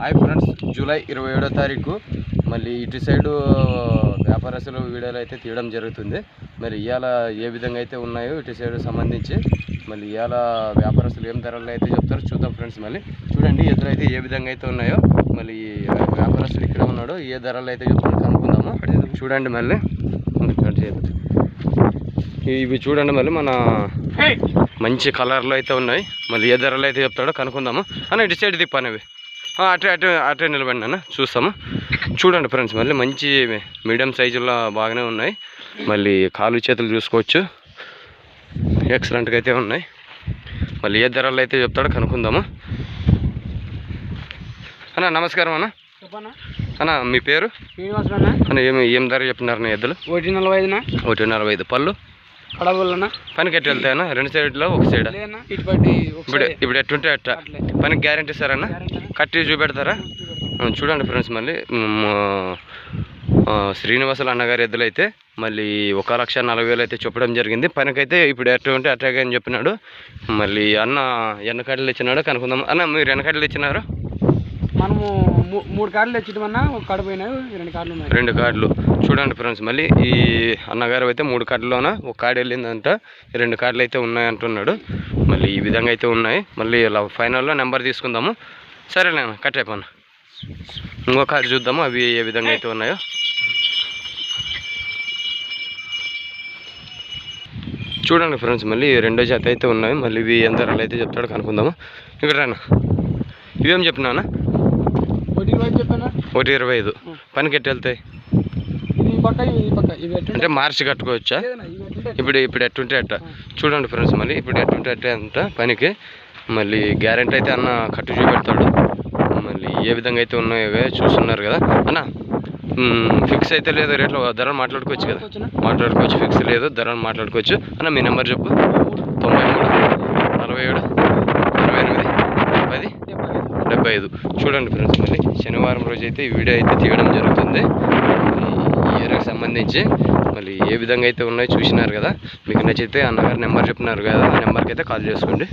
Hi friends July ఇరవై ఏడో తారీఖు. మళ్ళీ ఇటు సైడు వ్యాపారస్తులు వీడియోలు అయితే తీయడం జరుగుతుంది. మరి ఇవాళ ఏ విధంగా అయితే ఉన్నాయో ఇటు సైడు సంబంధించి మళ్ళీ ఇవాళ వ్యాపారస్తులు ఏం ధరలు అయితే చెప్తారో చూద్దాం ఫ్రెండ్స్ మళ్ళీ. చూడండి ఎదురు అయితే ఏ విధంగా అయితే ఉన్నాయో మళ్ళీ వ్యాపారస్తులు ఇక్కడ ఉన్నాడో ఏ ధరలు అయితే చెప్తారో కనుక్కుందాము. చూడండి మళ్ళీ. ఇవి చూడండి మళ్ళీ మన మంచి కలర్లో అయితే ఉన్నాయి. మళ్ళీ ఏ ధరలు అయితే చెప్తాడో కనుక్కుందాము. అన్న ఇటు సైడ్ తిప్పానవి అటే అటే అటే నిలబండి చూస్తాము? చూడండి ఫ్రెండ్స్ మళ్ళీ మంచి మీడియం సైజులో బాగానే ఉన్నాయి. మళ్ళీ కాలు చేతులు చూసుకోవచ్చు. ఎక్సలెంట్గా అయితే ఉన్నాయి. మళ్ళీ ఏ ధరలు అయితే చెప్తాడో కనుక్కుందాము? అన్న నమస్కారం అన్న. అన్న మీ పేరు? అన్న. ఏమి ఏం ధర చెప్తున్నారు నా ఎద్దులు? ఒకటి నలభై ఐదునా? ఒకటి నలభై ఐదు. పళ్ళు? పనికి ఎట్టు వెళ్తాయన్నా? రెండు సైడ్లో ఒక సైడ్ ఇప్పుడు ఇప్పుడు ఎట్టుంటే అట్ట. పనికి గ్యారంటీ అన్న. కట్టి చూపెడతారా? చూడండి ఫ్రెండ్స్ మళ్ళీ. శ్రీనివాసులు అన్నగారి ఇద్దరు అయితే మళ్ళీ ఒక లక్ష నలభై వేలు అయితే చెప్పడం జరిగింది. పనికైతే ఇప్పుడు ఎటువంటి ఉంటే అని చెప్పినాడు. మళ్ళీ అన్న ఎన్నకాడలు ఇచ్చినాడు కనుక్కుందాం. అన్న మీరు ఎన్నకాడలు ఇచ్చినారు? మనము మూడు కార్డులు తెచ్చిటమన్నా ఒక కార్డు పోయినాయి రెండు కార్డులు ఉన్నాయి. రెండు కార్డులు చూడండి ఫ్రెండ్స్ మళ్ళీ ఈ అన్నగారు అయితే మూడు కార్డులోన ఒక కార్డు వెళ్ళిందంట రెండు కార్డులు అయితే ఉన్నాయి అంటున్నాడు. మళ్ళీ ఈ విధంగా అయితే ఉన్నాయి. మళ్ళీ ఇలా ఫైనల్లో నెంబర్ తీసుకుందాము. సరేలే కట్ అయిపోను ఇంకో కార్డు చూద్దాము అవి ఏ విధంగా అయితే ఉన్నాయో. చూడండి ఫ్రెండ్స్ మళ్ళీ రెండో జాతి అయితే ఉన్నాయి. మళ్ళీ ఇవి ఎంత ధరలు అయితే చెప్తాడో కనుక్కుందాము. ఇక్కడ రానా ఇవేం చెప్పినానా ఒకటి ఇరవై ఐదు చెప్పానా ఒకటి ఇరవై ఐదు. పనికి ఎట్టు వెళ్తాయి? అంటే మార్చి కట్టుకోవచ్చా? ఇప్పుడు ఇప్పుడు ఎట్టుంటే అట్ట. చూడండి ఫ్రెండ్స్ మళ్ళీ ఇప్పుడు ఎట్టుంటే అట్టే అంట పనికి. మళ్ళీ గ్యారెంటీ అయితే అన్న కట్టు చూపెడతాడు. మళ్ళీ ఏ విధంగా అయితే ఉన్నాయో చూస్తున్నారు కదా. అన్న ఫిక్స్ అయితే లేదు రేట్లో ధరలు మాట్లాడుకోవచ్చు కదా. మాట్లాడుకోవచ్చు ఫిక్స్ లేదు ధరలు మాట్లాడుకోవచ్చు. అన్న మీ నెంబర్ చెప్పు. తొంభై మూడు నలభై ఏడు. ఐదు. ఐదు. చూడండి ఫ్రెండ్స్ మళ్ళీ శనివారం రోజు అయితే ఈ వీడియో అయితే తీయడం జరుగుతుంది. ఈ ఏరియాకి సంబంధించి మళ్ళీ ఏ విధంగా అయితే ఉన్నాయో చూసినారు కదా. మీకు నచ్చితే అన్నగారు నెంబర్ చెప్పినారు కదా ఆ నెంబర్కి అయితే కాల్ చేసుకోండి.